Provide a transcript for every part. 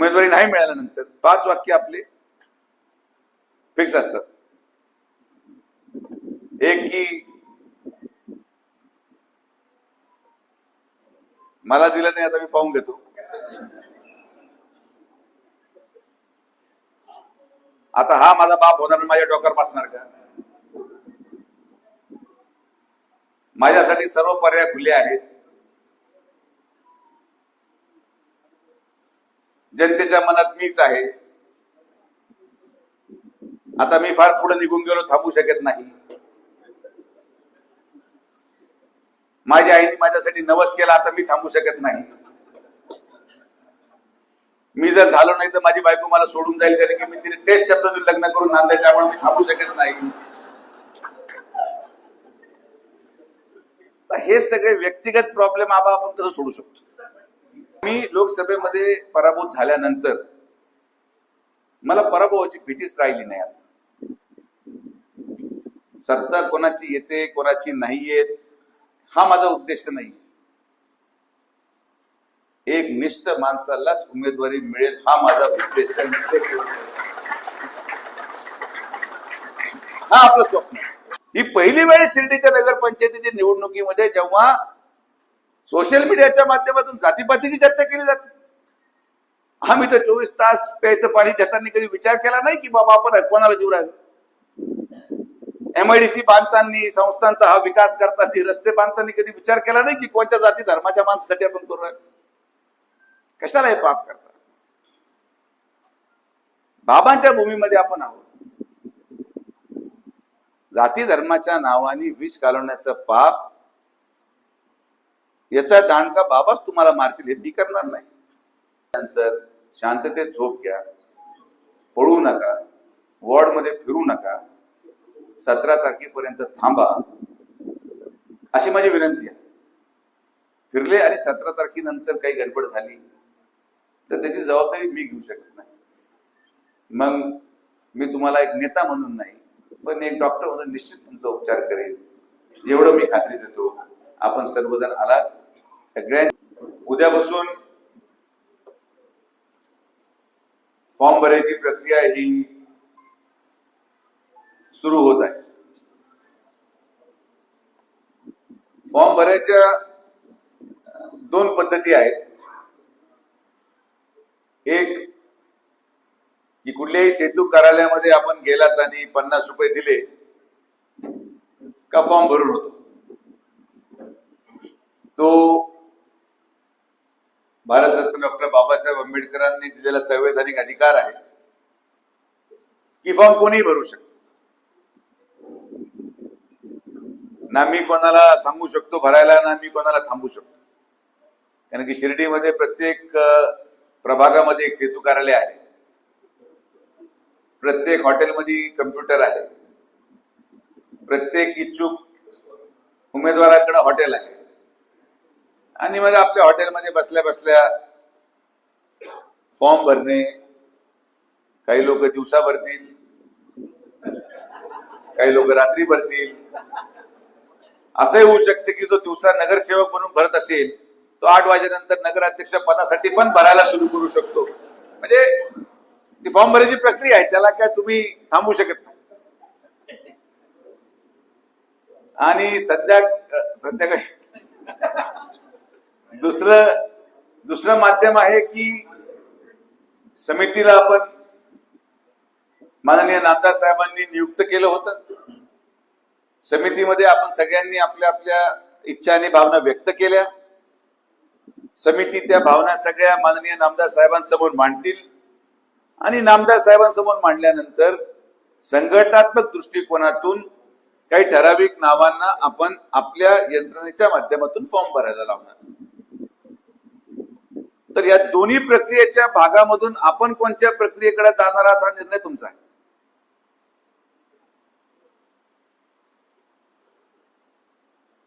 उमेदवारी नाही मिळाल्यानंतर पाच वाक्य आपले फिक्स असतात. एक की मला दिलं नाही आता मी पाहून घेतो. आता हा माझा बाप होणार माझ्या डोक्यावर बसणार का? माझ्यासाठी सर्व पर्याय खुले आहेत. जनतेच्या मनात मीच आहे. आता मी फार पुढे निघून गेलो थांबू शकत नाही. माझ्या आईने माझ्यासाठी नवस केला आता मी थांबू शकत नाही. मी जर झालो नाही तर माझी बायको मला सोडून जाईल कारण की मी तिने तेच शब्द लग्न करून आणलंय त्यामुळे मी थांबू शकत नाही. तर हे सगळे व्यक्तिगत प्रॉब्लेम आबा आपण तसं सोडू शकतो. मी लोकसभेमध्ये पराभूत झाल्यानंतर मला पराभवाची भीतीच राहिली नाही आता. सत्ता कोणाची येते कोणाची नाही येत हा माझा उद्देश नाही एक निष्ठ माणसालाच उमेदवारी मिळेल हा माझा उद्देश हा आपलं स्वप्न ही पहिली वेळ शिर्डीच्या नगरपंचायतीच्या निवडणुकीमध्ये जेव्हा सोशल मीडियाच्या माध्यमातून जातीपातीची चर्चा केली जाते. आम्ही तर चोवीस तास प्यायचं पाणी देताना कधी विचार केला नाही की बाबा आपण कोणाला जीव राहिलो? एमआयडीसी बांधताना संस्थांचा हा विकास करताना रस्ते बांधताना कधी विचार केला नाही की कोणत्या जाती धर्माच्या माणसासाठी आपण करू राहिलो? कशाला हे पाप करतात? बाबांच्या भूमीमध्ये आपण आहोत. जाती धर्माच्या नावाने विष घालवण्याचं पाप याचा दांडका बाबाच तुम्हाला मारतील हे मी करणार नाही. नंतर शांततेत झोप घ्या. पळू नका. वॉर्डमध्ये फिरू नका. सतरा तारखेपर्यंत थांबा. अशी माझी विनंती आहे. फिरले आणि सतरा तारखेनंतर काही गडबड झाली तर त्याची जबाबदारी मी घेऊ शकत नाही. मग मी तुम्हाला एक नेता म्हणून नाही पण एक डॉक्टर म्हणून निश्चित तुमचा उपचार करेल एवढं मी खात्री देतो. आपण सर्वजण आलात. सगळ्या उद्यापासून फॉर्म भरायची प्रक्रिया ही सुरू होत आहे. फॉर्म भरायच्या दोन पद्धती आहेत. एक की कुठल्याही सेतू कार्यालयामध्ये आपण गेलात आणि पन्नास रुपये दिले का फॉर्म भरून होतो? तो भारतरत्न डॉक्टर बाबासाहेब आंबेडकरांनी दिलेला संवैधानिक अधिकार आहे की फॉर्म कोणीही भरू शकतो ना मी कोणाला सांगू शकतो भरायला ना मी कोणाला थांबू शकतो. कारण की शिर्डीमध्ये प्रत्येक प्रभागामध्ये एक सेतू कार्यालय आहे. प्रत्येक हॉटेलमध्ये कम्प्युटर आहे. प्रत्येक इच्छुक उमेदवाराकडे हॉटेल आहे. आणि मग आपल्या हॉटेलमध्ये बसल्या बसल्या फॉर्म भरणे काही लोक दिवसा भरतील काही लोक रात्री भरतील. असंही होऊ शकते की जो दिवसा नगरसेवक म्हणून भरत असेल तो आठ वाजेनंतर नगराध्यक्ष पदासाठी पण भरायला सुरू करू शकतो. म्हणजे ती फॉर्म भरायची प्रक्रिया आहे त्याला काय तुम्ही थांबू शकत नाही. आणि सध्या सध्याकाळी दुसरं दुसरं माध्यम आहे की समितीला आपण माननीय नामदार साहेबांनी नियुक्त केलं होतं. समितीमध्ये आपण सगळ्यांनी आपल्या आपल्या इच्छा आणि भावना व्यक्त केल्या. समिती त्या भावना सगळ्या माननीय नामदार साहेबांसमोर मांडतील. आणि नामदार साहेबांसमोर मांडल्यानंतर संघटनात्मक दृष्टिकोनातून काही ठराविक नावांना आपण आपल्या यंत्रणेच्या माध्यमातून फॉर्म भरायला लावणार. तर या दोन्ही प्रक्रियेच्या भागामधून आपण कोणत्या प्रक्रियेकडे जाणार आहात हा निर्णय तुमचा आहे.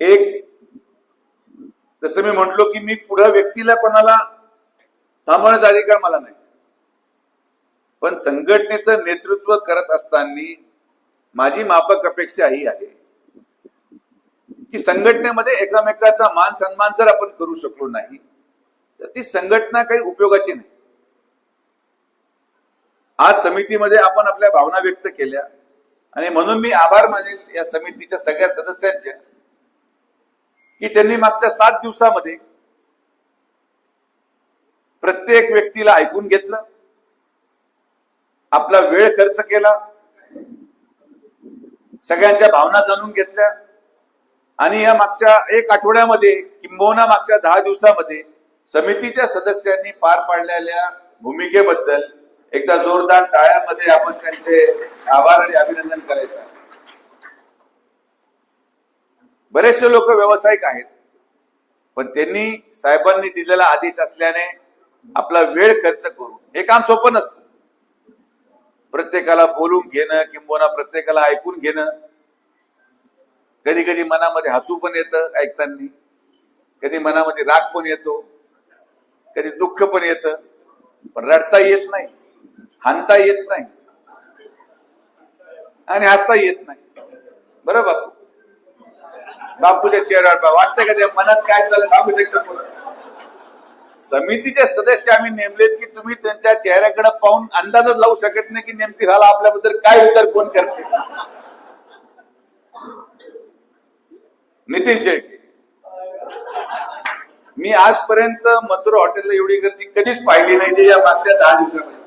एक जसं मी म्हटलो की मी पुढे व्यक्तीला कोणाला थांबवण्याचा अधिकार मला नाही. पण संघटनेचं नेतृत्व करत असताना माझी मापक अपेक्षा ही आहे की संघटनेमध्ये एकामेकाचा मान सन्मान जर आपण करू शकलो नाही तर ती संघटना काही उपयोगाची नाही. आज समितीमध्ये आपण आपल्या भावना व्यक्त केल्या. आणि म्हणून मी आभार मानेल या समितीच्या सगळ्या सदस्यांच्या की त्यांनी मागच्या सात दिवसामध्ये प्रत्येक व्यक्तीला ऐकून घेतलं आपला वेळ खर्च केला सगळ्यांच्या भावना जाणून घेतल्या. आणि या मागच्या एक आठवड्यामध्ये किंबहुना मागच्या दहा दिवसामध्ये समितीच्या सदस्यांनी पार पाडलेल्या भूमिकेबद्दल एकदा जोरदार टाळ्यामध्ये आपण त्यांचे आभार आणि अभिनंदन करायचं बरेचसे लोक व्यावसायिक आहेत पण त्यांनी साहेबांनी दिलेला आदेश असल्याने आपला वेळ खर्च करून हे काम सोपं नसतं. प्रत्येकाला बोलून घेणं किंबहुना प्रत्येकाला ऐकून घेणं कधी कधी मनामध्ये हसू पण येतं ऐकताना कधी मनामध्ये राग पण येतो. कधी दुःख पण येतं पण रडता येत नाही हानता येत नाही आणि हसता येत नाही. बरं बापू? बापूच्या चेहऱ्यावर पहा. वाटतं का त्या मनात काय चाललं सांगू शकतात तुला समितीचे सदस्य आम्ही नेमलेत की तुम्ही त्यांच्या चेहऱ्याकडे पाहून अंदाजच लावू शकत नाही की नेमकी झाला आपल्याबद्दल काय विचार कोण करते. नितीन शेख मी आजपर्यंत मथुरा हॉटेलला एवढी गर्दी कधीच पाहिली नाही जी या मागच्या दहा दिवसामध्ये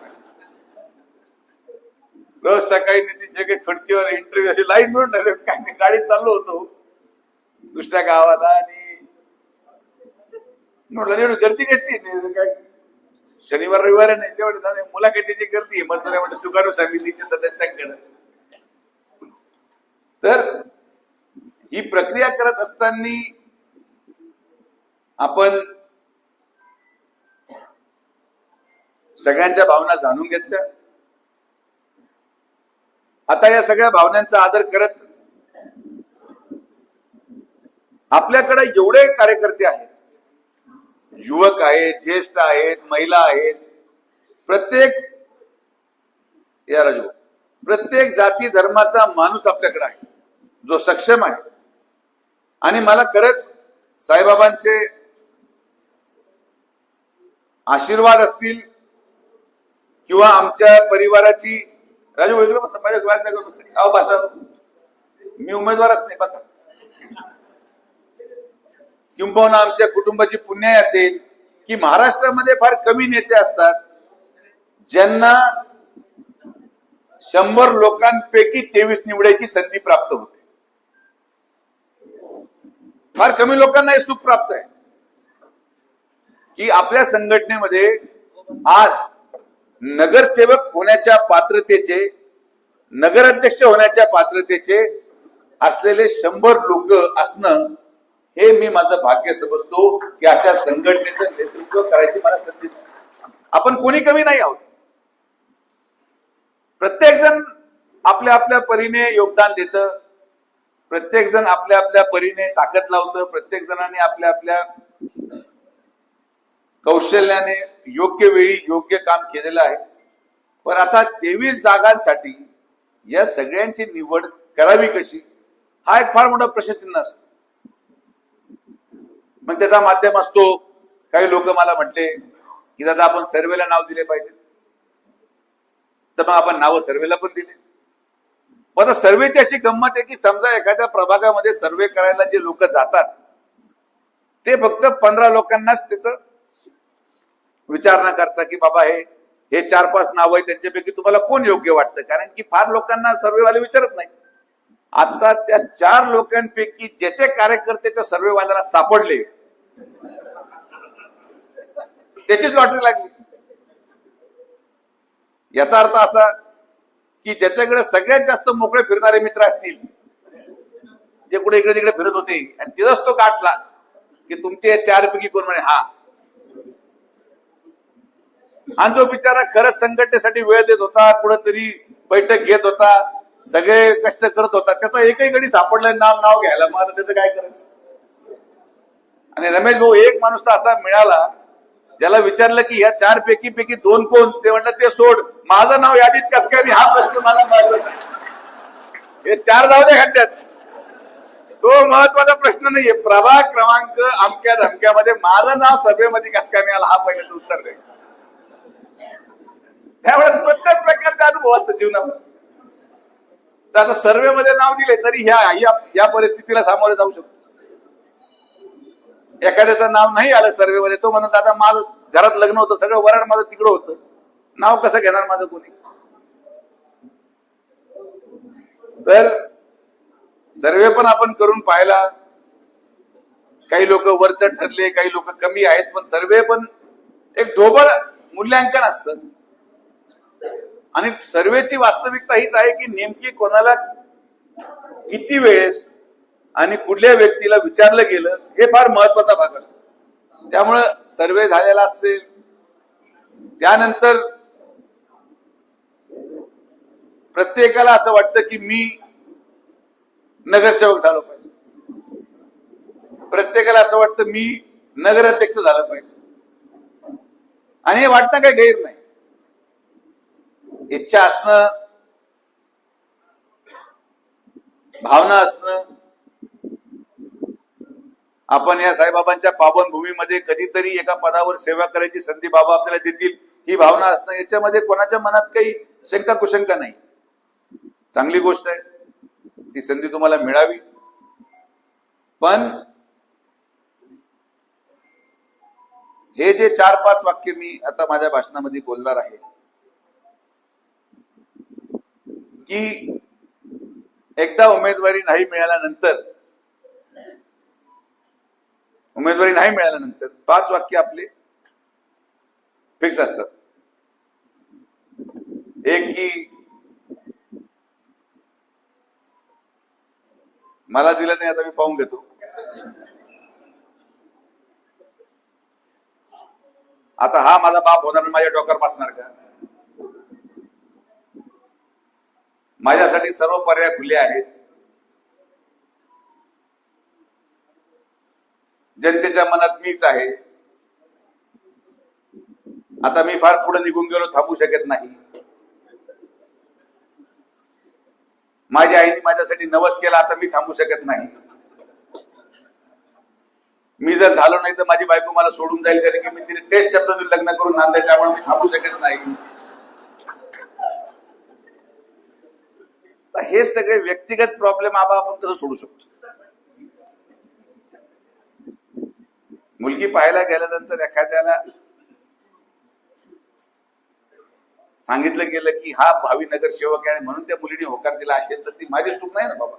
रोज सकाळी नितीन शेळके खडकीवर इंटरव्ह्यू अशी लाईन मिळून काही गाडीत चाललो होतो. दुसऱ्या गावाला आणि म्हटलं एवढी गर्दी घेतली काय? शनिवार रविवार नाही तेवढे मुलाखती मुलाखतीची गर्दी मथुरा म्हणजे सुकारू समितीच्या सदस्यांकडे. तर ही प्रक्रिया करत असताना आपण सगळ्यांच्या भावना जाणून घेतल्या. आता या सगळ्या भावनांचा आदर करत आपल्याकडे एवढे कार्यकर्ते आहेत. युवक आहेत ज्येष्ठ आहेत महिला आहेत. प्रत्येक या राजू प्रत्येक जाती धर्माचा माणूस आपल्याकडे आहे. जो सक्षम आहे. आणि मला खरंच साईबाबांचे आशीर्वाद असतील किंवा आमच्या परिवाराची राजू वेगळं बसा माझ्या घराच्या बसा. अहो बसा. मी उमेदवारच नाही बसा. किंबहुना आमच्या कुटुंबाची पुण्याई असेल की महाराष्ट्रामध्ये फार कमी नेते असतात ज्यांना शंभर लोकांपैकी तेवीस निवडायची संधी प्राप्त होते. फार कमी लोकांना हे सुख प्राप्त आहे. की आपल्या संघटनेमध्ये आज नगरसेवक होण्याच्या पात्रतेचे नगराध्यक्ष होण्याच्या पात्रतेचे असलेले शंभर लोक असणं हे मी माझं भाग्य समजतो की अशा संघटनेचं नेतृत्व करायची मला संधी आपण कोणी कमी नाही आहोत. प्रत्येक जण आपल्या आपल्या परीने योगदान देत. प्रत्येक जण आपल्या आपल्या परीने ताकद लावतं. प्रत्येक जणाने आपल्या आपल्या कौशल्याने योग्य वेळी योग्य काम केलेलं आहे. पण आता तेवीस जागांसाठी या सगळ्यांची निवड करावी कशी? हा एक फार मोठा प्रश्नचिन्ह असतो. मग त्याचा माध्यम असतो काही लोक मला म्हटले की दादा आपण सर्वेला नाव दिले पाहिजे. तर मग आपण नावं सर्वेला पण दिले. पण आता सर्वेची अशी गंमत आहे की समजा एखाद्या प्रभागामध्ये सर्वे करायला जे लोक जातात ते फक्त पंधरा लोकांनाच त्याचं विचारणा करता की बाबा हे हे चार पाच नाव आहे त्यांच्यापैकी तुम्हाला कोण योग्य वाटतं? कारण की फार लोकांना सर्वेवाले विचारत नाही आता त्या चार लोकांपैकी ज्याचे कार्यकर्ते त्या सर्वेवाल्याला सापडले त्याचीच लॉटरी लागली. याचा अर्थ असा की ज्याच्याकडे सगळ्यात जास्त मोकळे फिरणारे मित्र असतील जे कुठे इकडे तिकडे फिरत होते आणि तिथंच तो गाठला की तुमचे चार पैकी कोण म्हणे हा आणि जो बिचारा खरंच संघटनेसाठी वेळ देत होता कुठंतरी बैठक घेत होता सगळे कष्ट करत होता त्याचा एकही गडी सापडलं नाव नाव घ्यायला. मग आता त्याचं काय करायचं? आणि रमेश भाऊ एक माणूस तर असा मिळाला ज्याला विचारलं की ह्या चार पैकी पैकी दोन कोण? ते म्हणलं ते सोड माझं नाव यादीत कस काय हा प्रश्न मला हे चार जाऊ दे खड्ड्यात. तो महत्त्वाचा प्रश्न नाहीये. प्रभाग क्रमांक अमक्या धमक्यामध्ये माझं नाव सभेमध्ये कस काय मिळालं? हा पहिल्याचं उत्तर नाही त्यामुळे प्रत्येक प्रकारे अनुभव असतो जीवनामध्ये. तर आता सर्वे मध्ये नाव दिले तरी ह्या या- या परिस्थितीला सामोरे जाऊ शकतो. एखाद्याचं नाव नाही आलं सर्वे मध्ये तो म्हणत आता माझं घरात लग्न होतं सगळं वरण माझं तिकडं होतं. नाव कसं घेणार माझं कोणी? तर सर्वे पण आपण करून पाहिला. काही लोक वरचढ ठरले काही लोक कमी आहेत पण सर्वे पण एक ढोबळ मूल्यांकन असतं. आणि सर्वेची वास्तविकता हीच आहे की नेमकी कोणाला किती वेळेस आणि कुठल्या व्यक्तीला विचारलं गेलं हे फार महत्त्वाचा भाग असतो. त्यामुळं सर्वे झालेला असते त्यानंतर प्रत्येकाला असं वाटतं की मी नगरसेवक झालो पाहिजे. प्रत्येकाला असं वाटतं मी नगराध्यक्ष झालं पाहिजे. आणि हे वाटणं काही गैर नाही. इच्छा असणं भावना असणं आपण या साईबाबांच्या पावनभूमीमध्ये कधीतरी एका पदावर सेवा करायची संधी बाबा आपल्याला देतील ही भावना असणं याच्यामध्ये कोणाच्या मनात काही शंका कुशंका नाही. चांगली गोष्ट आहे. ती संधी तुम्हाला मिळावी. पण हे जे चार पाच वाक्य मी आता माझ्या भाषणामध्ये बोलणार आहे की एकदा उमेदवारी नाही मिळाल्यानंतर उमेदवारी नाही मिळाल्यानंतर पाच वाक्य आपले फिक्स असतात. एक की मला दिलं नाही आता मी पाहून घेतो. आता हा माझा बाप होणार माझ्या डोक्यावर बसणार का? माझ्यासाठी सर्व पर्याय खुले आहेत. जनतेच्या मनात मीच आहे. आता मी फार पुढे निघून गेलो थांबू शकत नाही. माझ्या आईने माझ्यासाठी नवस केला आता मी थांबू शकत नाही. मी जर झालो नाही तर माझी बायको मला सोडून जाईल कारण की मी तिने तेच शब्द लग्न करून आणले त्यामुळे मी थांबू शकत नाही. तर हे सगळे व्यक्तिगत प्रॉब्लेम आबा आपण कसं सोडू शकतो. मुलगी पाहायला गेल्यानंतर एखाद्याला सांगितलं गेलं की हा भावी नगरसेवक आहे म्हणून त्या मुलीने होकार दिला असेल तर ती माझी चूक नाही ना बाबा.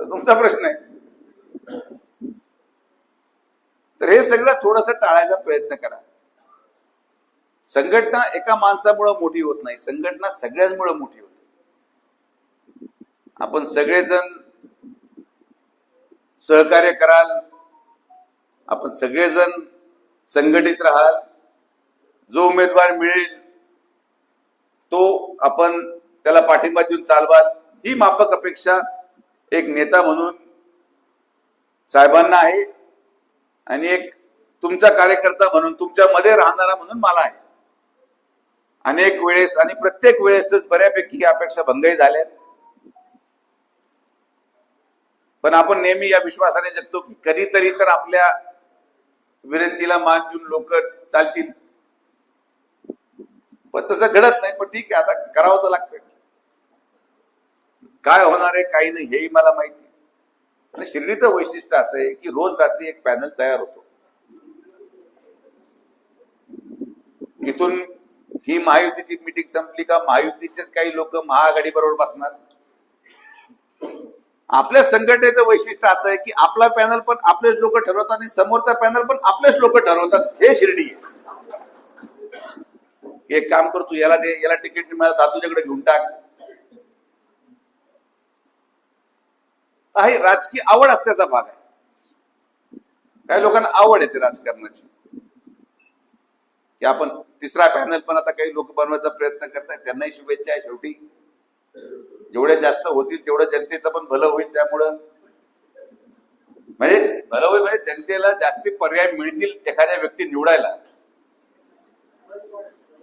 तर तुमचा प्रश्न आहे. तर हे सगळं थोडस टाळायचा प्रयत्न करा. संघटना एका माणसामुळे मोठी होत नाही संघटना सगळ्यांमुळे मोठी होते. आपण सगळेजण सहकार्य कराल आपण सगळेजण संघटित राहाल जो उमेदवार मिळेल तो आपण त्याला पाठिंबा देऊन चालवाल ही माफक अपेक्षा एक नेता म्हणून साहेबांना आहे आणि एक तुमचा कार्यकर्ता म्हणून तुमच्यामध्ये राहणारा म्हणून मला आहे. अनेक वेळेस आणि प्रत्येक वेळेसच बऱ्यापैकी या अपेक्षा भंगही झाल्या पण आपण नेहमी या विश्वासाने जगतो की कधीतरी तर आपल्या विनंतीला मान देऊन लोक चालतील. पण तसं घडत नाही पण ठीक आहे आता करावं तर लागतं. काय होणार आहे काही नाही हेही मला माहिती आणि शिर्डीचं वैशिष्ट्य असं आहे की रोज रात्री एक पॅनल तयार होतो. इथून ही महायुतीची मिटिंग संपली का महायुतीचेच काही लोक महाआघाडी बरोबर बसणार? आपल्या संघटनेचं वैशिष्ट्य असं आहे की आपला पॅनल पण आपलेच लोक ठरवतात आणि समोरचा पॅनल पण आपलेच लोक ठरवतात. हे शिर्डी आहे. एक काम कर तू याला दे याला तिकीट मिळालं तर तुझ्याकडे घेऊन टाक. आहे राजकीय आवड असल्याचा भाग आहे. काही लोकांना आवड येते राजकारणाची. की आपण तिसरा पॅनल पण आता काही लोक बनवायचा प्रयत्न करतात त्यांनाही शुभेच्छा आहे शेवटी. जेवढे जास्त होतील तेवढं जनतेचं पण भलं होईल त्यामुळं. म्हणजे भलं होईल म्हणजे जनतेला जास्ती पर्याय मिळतील एखाद्या व्यक्ती निवडायला.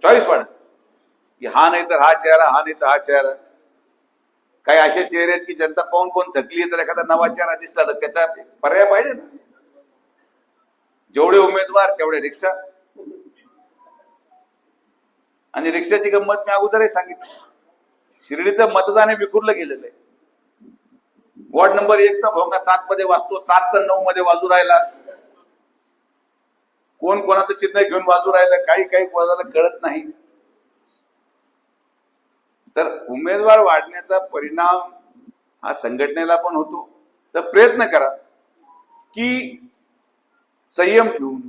चॉईस वाढ. की हा नाही तर हा चेहरा हा नाही तर हा चेहरा. काही असे चेहरे आहेत की जनता पाहून कोण थकली तर एखादा नवा चेहरा दिसला तर त्याचा पर्याय पाहिजे ना. जेवढे उमेदवार तेवढे रिक्षा. आणि रिक्षाची गंमत मी अगोदरही सांगितली. शिर्डीचं मतदान हे विखुरलं गेलेलं आहे. वॉर्ड नंबर एकचा भोंगा सात मध्ये वाजतो सातचा नऊ मध्ये वाजू राहिला. कोण कोणाचं चिन्ह घेऊन वाजू राहिलं काही काही कोणाला कळत नाही. तर उमेदवार वाढण्याचा परिणाम हा संघटनेला पण होतो. तर प्रयत्न करा की संयम ठेवून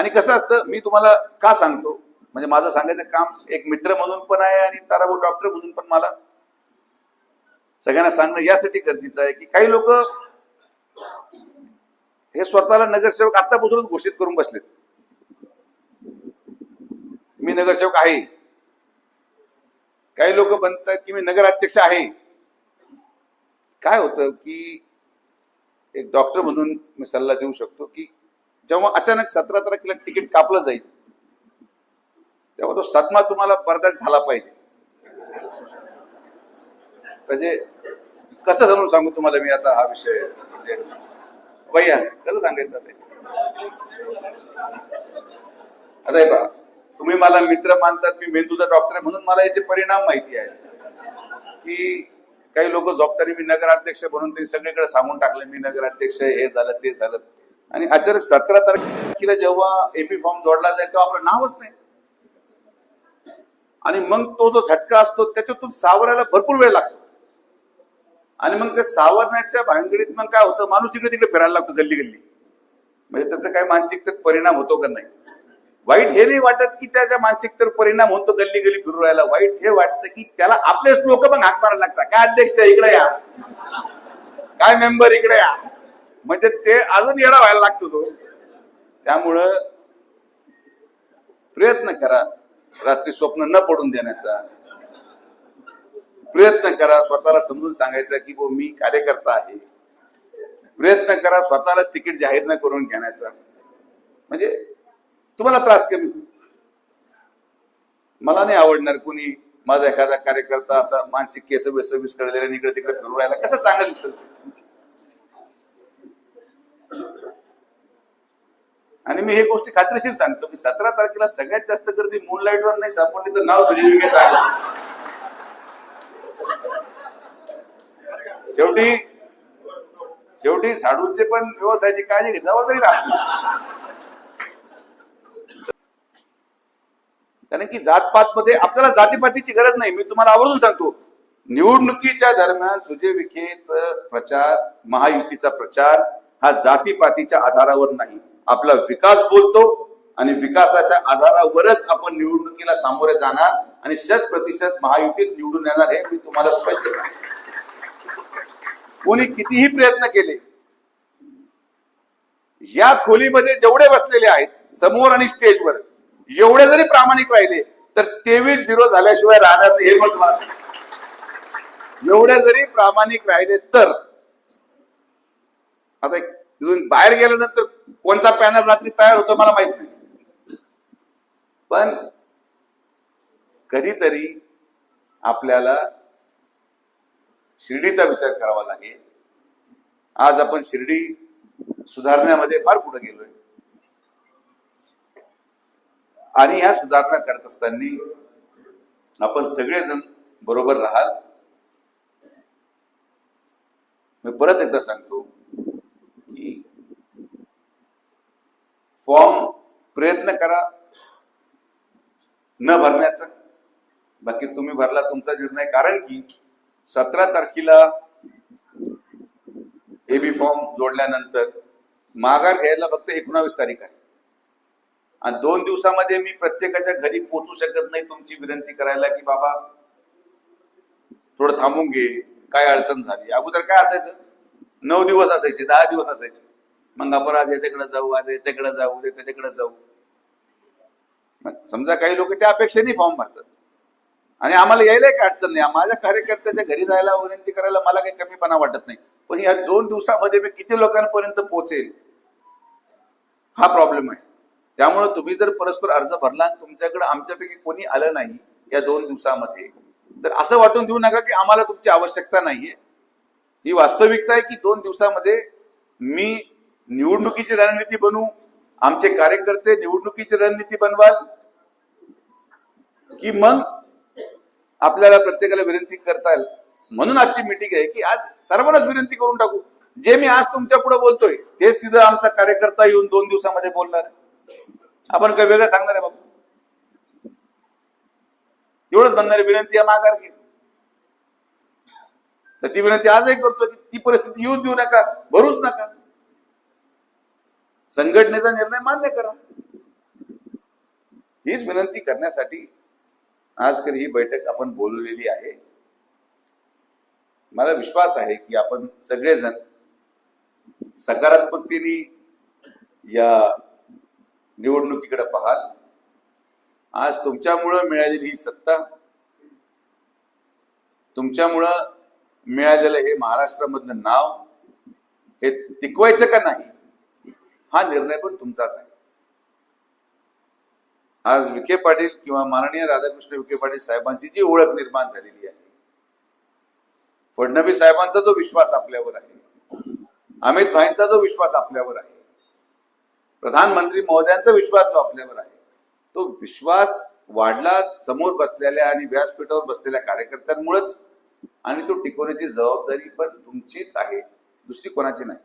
आणि कसं असतं मी तुम्हाला का सांगतो? म्हणजे माझं सांगायचं काम एक मित्र म्हणून पण आहे आणि ताराभाऊ डॉक्टर म्हणून पण मला. सगळ्यांना सांगणं यासाठी गरजेचं आहे की काही लोक हे स्वतःला नगरसेवक आतापासूनच घोषित करून बसलेत. मी नगरसेवक आहे. काही लोक म्हणतात की मी नगराध्यक्ष आहे. काय होतं की एक डॉक्टर म्हणून मी सल्ला देऊ शकतो की जेव्हा अचानक सतरा तारखेला तिकीट कापलं जाईल तेव्हा तो सदमा तुम्हाला बर्दाश्त झाला पाहिजे. म्हणजे कसं समजून सांगू तुम्हाला मी आता हा विषय? म्हणजे भैया कसं सांगायचं आता? बा तुम्ही मला मित्र मानतात मी मेंदूचा डॉक्टर आहे म्हणून मला याचे परिणाम माहिती आहे की काही लोक जबाबदारी मी नगराध्यक्ष म्हणून ते सगळीकडे सांगून टाकले मी नगराध्यक्ष हे झालं ते झालं. आणि अचानक सतरा तारखेला जेव्हा एपी फॉर्म जोडला जाईल तेव्हा आपलं नावच नाही. आणि मग तो जो झटका असतो त्याच्यातून सावरायला भरपूर वेळ लागतो. आणि मग ते सावरण्याच्या भानगडीत मग काय होतं माणूस तिकडे तिकडे फिरायला लागतो गल्ली गल्ली म्हणजे त्याचा काय मानसिकतेत परिणाम होतो का नाही? वाईट हे नाही वाटत की त्याच्या मानसिकतेवर परिणाम होतो गल्ली गल्ली फिरू राहायला वाईट हे वाटतं की त्याला आपलेच लोक मग हाक मारायला लागतात. काय अध्यक्ष इकडे या. काय मेंबर इकडे या. म्हणजे ते अजून येडा व्हायला लागतो तो. त्यामुळं प्रयत्न करा रात्री स्वप्न न पडून देण्याचा. प्रयत्न करा स्वतःला समजून सांगायचं की बो मी कार्यकर्ता आहे. प्रयत्न करा स्वतःलाच तिकीट जाहीर न करून घेण्याचा. म्हणजे तुम्हाला त्रास कमी होईल. मला नाही आवडणार कोणी माझा एखादा कार्यकर्ता असा मानसिक केस बेस विस्कळलेला आणि इकडे तिकडे फिरू राहिला कसं चांगलं दिसत? आणि मी हे गोष्टी खात्रीशीर सांगतो की सतरा तारखेला सगळ्यात जास्त गर्दी मूनलाईट वर नाही सापडली तर नाव सुजय आहे शेवटी शेवटी साडूचे पण व्यवसायाची काळजी जबाबदारी लागते कारण की जातपात मध्ये आपल्याला जातीपातीची गरज नाही. मी तुम्हाला आवर्जून सांगतो निवडणुकीच्या दरम्यान सुजय विखेच प्रचार महायुतीचा प्रचार हा जातीपातीच्या आधारावर नाही. आपला विकास बोलतो आणि विकासाच्या आधारावरच आपण निवडणुकीला सामोरे जाणार आणि शत प्रतिशत महायुतीच निवडून येणार हे मी तुम्हाला स्पष्ट सांगतो. कोणी कितीही प्रयत्न केले या खोलीमध्ये जेवढे बसलेले आहेत समोर आणि स्टेजवर एवढे जरी प्रामाणिक राहिले तर तेवीस झिरो झाल्याशिवाय राहणार हे मत एवढे जरी प्रामाणिक राहिले तर आता तिथून इथून बाहेर गेल्यानंतर कोणता पॅनल रात्री तयार होतो मला माहीत नाही. पण कधीतरी आपल्याला शिर्डीचा विचार करावा लागेल. आज आपण शिर्डी सुधारण्यामध्ये फार पुढे गेलोय. आणि ह्या सुधारणा करत असताना आपण सगळेजण बरोबर राहाल. मी परत एकदा सांगतो की फॉर्म प्रयत्न करा. न भरण्याचा. बाकी तुम्ही भरला तुमचा निर्णय. कारण की सतरा तारखेला एबी फॉर्म जोडल्यानंतर माघार घ्यायला फक्त एकोणावीस तारीख आहे. आणि दोन दिवसामध्ये मी प्रत्येकाच्या घरी पोचू शकत नाही तुमची विनंती करायला की बाबा थोडं थांबून घे. काय अडचण झाली? अगोदर काय असायचं? नऊ दिवस असायचे दहा दिवस असायचे. मग आपण आज याच्याकडे जाऊ आज याच्याकडे जाऊ उद्या त्याच्याकडे जाऊ. समजा काही लोक त्या अपेक्षेने फॉर्म भरतात. आणि आम्हाला यायला काही अडचण नाही. माझ्या कार्यकर्त्याच्या घरी जायला विनंती करायला मला काही कमीपणा वाटत नाही. पण या दोन दिवसामध्ये मी किती लोकांपर्यंत पोहोचेल? हा प्रॉब्लेम आहे. त्यामुळे तुम्ही जर परस्पर अर्ज भरला आणि तुमच्याकडे आमच्यापैकी कोणी आलं नाही या दोन दिवसामध्ये तर असं वाटून देऊ नका की आम्हाला तुमची आवश्यकता नाहीये. ही वास्तविकता आहे की दोन दिवसामध्ये मी निवडणुकीची रणनीती बनवू आमचे कार्यकर्ते निवडणुकीची रणनीती बनवाल. की मग आपल्याला प्रत्येकाला विनंती करता येईल. म्हणून आजची मीटिंग आहे की आज सर्वांनाच विनंती करून टाकू. जे मी आज तुमच्यापुढे बोलतोय तेच तिथं आमचा कार्यकर्ता येऊन दोन दिवसामध्ये बोलणार आपण काही वेगळं सांगणार आहे बाबा. एवढंच बनणारी विनंती आहे माघार घे. तर ती विनंती आजही करतो की ती परिस्थिती येऊच देऊ नका भरूच नका. संघटनेचा निर्णय मान्य करा. हीच विनंती करण्यासाठी आज ही बैठक आपण बोलवलेली आहे. मला विश्वास आहे की आपण सगळेजण सकारात्मकतेने या निवडणुकीकडे पाहाल. आज तुमच्यामुळं मिळालेली ही सत्ता तुमच्यामुळं मिळालेलं हे महाराष्ट्रामधलं नाव हे टिकवायचं का नाही? हा निर्णय पण तुमचाच आहे. आज विखे पाटील किंवा माननीय राधाकृष्ण विखे पाटील साहेबांची जी ओळख निर्माण झालेली आहे फडणवीस साहेबांचा जो विश्वास आपल्यावर आहे अमित भाईंचा जो विश्वास आपल्यावर आहे प्रधानमंत्री महोदयांचा विश्वास जो आपल्यावर आहे तो विश्वास वाढला समोर बसलेल्या आणि व्यासपीठावर बसलेल्या कार्यकर्त्यांमुळेच आणि तो टिकवण्याची जबाबदारी पण तुमचीच आहे दुसरी कोणाची नाही.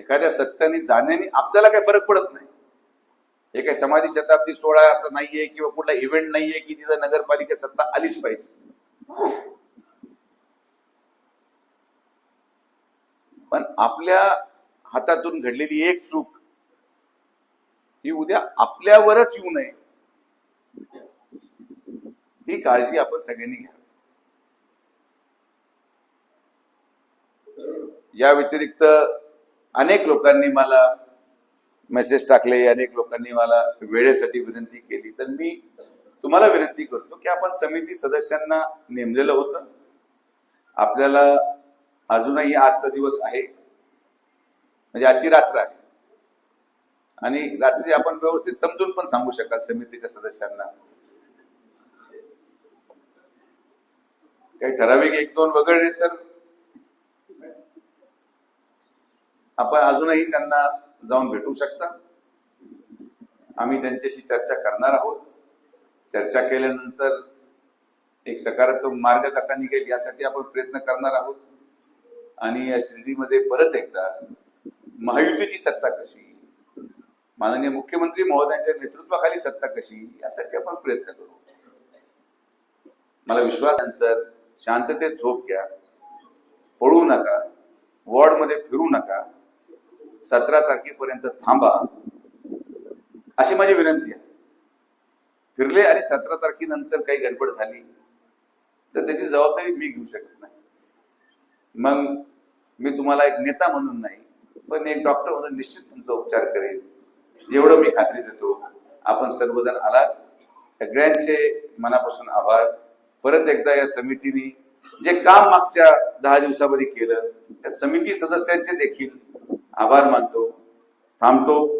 एखाद्या सत्याने जाण्याने आपल्याला काही फरक पडत नाही. हे काही समाधी शताब्दी सोहळा असं नाहीये किंवा कुठला इव्हेंट नाहीये की तिथं नगरपालिका सत्ता आलीच पाहिजे. पण आपल्या हातातून घडलेली एक चूक ही उद्या आपल्यावरच येऊ नये. ही काळजी आपण सगळ्यांनी घ्या. या व्यतिरिक्त अनेक लोकांनी मला मेसेज टाकले अनेक लोकांनी मला वेळेसाठी विनंती केली. तर मी तुम्हाला विनंती करतो की आपण समिती सदस्यांना नेमलेलं होतं. आपल्याला अजूनही आजचा दिवस आहे. म्हणजे आजची रात्र आहे. आणि रात्री आपण व्यवस्थित समजून पण सांगू शकाल समितीच्या सदस्यांना. काही ठराविक एक दोन वगळले तर आपण अजूनही त्यांना जाऊन भेटू शकता. आम्ही त्यांच्याशी चर्चा करणार आहोत. चर्चा केल्यानंतर एक सकारात्मक मार्ग कसा निघेल यासाठी आपण प्रयत्न करणार आहोत. आणि या शिर्डीमध्ये परत एकदा महायुतीची सत्ता कशी माननीय मुख्यमंत्री महोदयांच्या नेतृत्वाखाली सत्ता कशी यासाठी आपण प्रयत्न करू. मला विश्वास नंतर शांततेत झोप घ्या पळू नका वॉर्डमध्ये फिरू नका सतरा तारखेपर्यंत थांबा अशी माझी विनंती आहे. फिरले आणि सतरा तारखेनंतर काही गडबड झाली तर त्याची जबाबदारी मी घेऊ शकत नाही. मग मी तुम्हाला एक नेता म्हणून नाही पण एक डॉक्टर म्हणून निश्चित तुमचा उपचार करेल एवढं मी खात्री देतो. आपण सर्वजण आलात. सगळ्यांचे मनापासून आभार. परत एकदा या समितीने जे काम मागच्या दहा दिवसामध्ये केलं त्या समिती सदस्यांचे देखील आभार मानतो. थांबतो.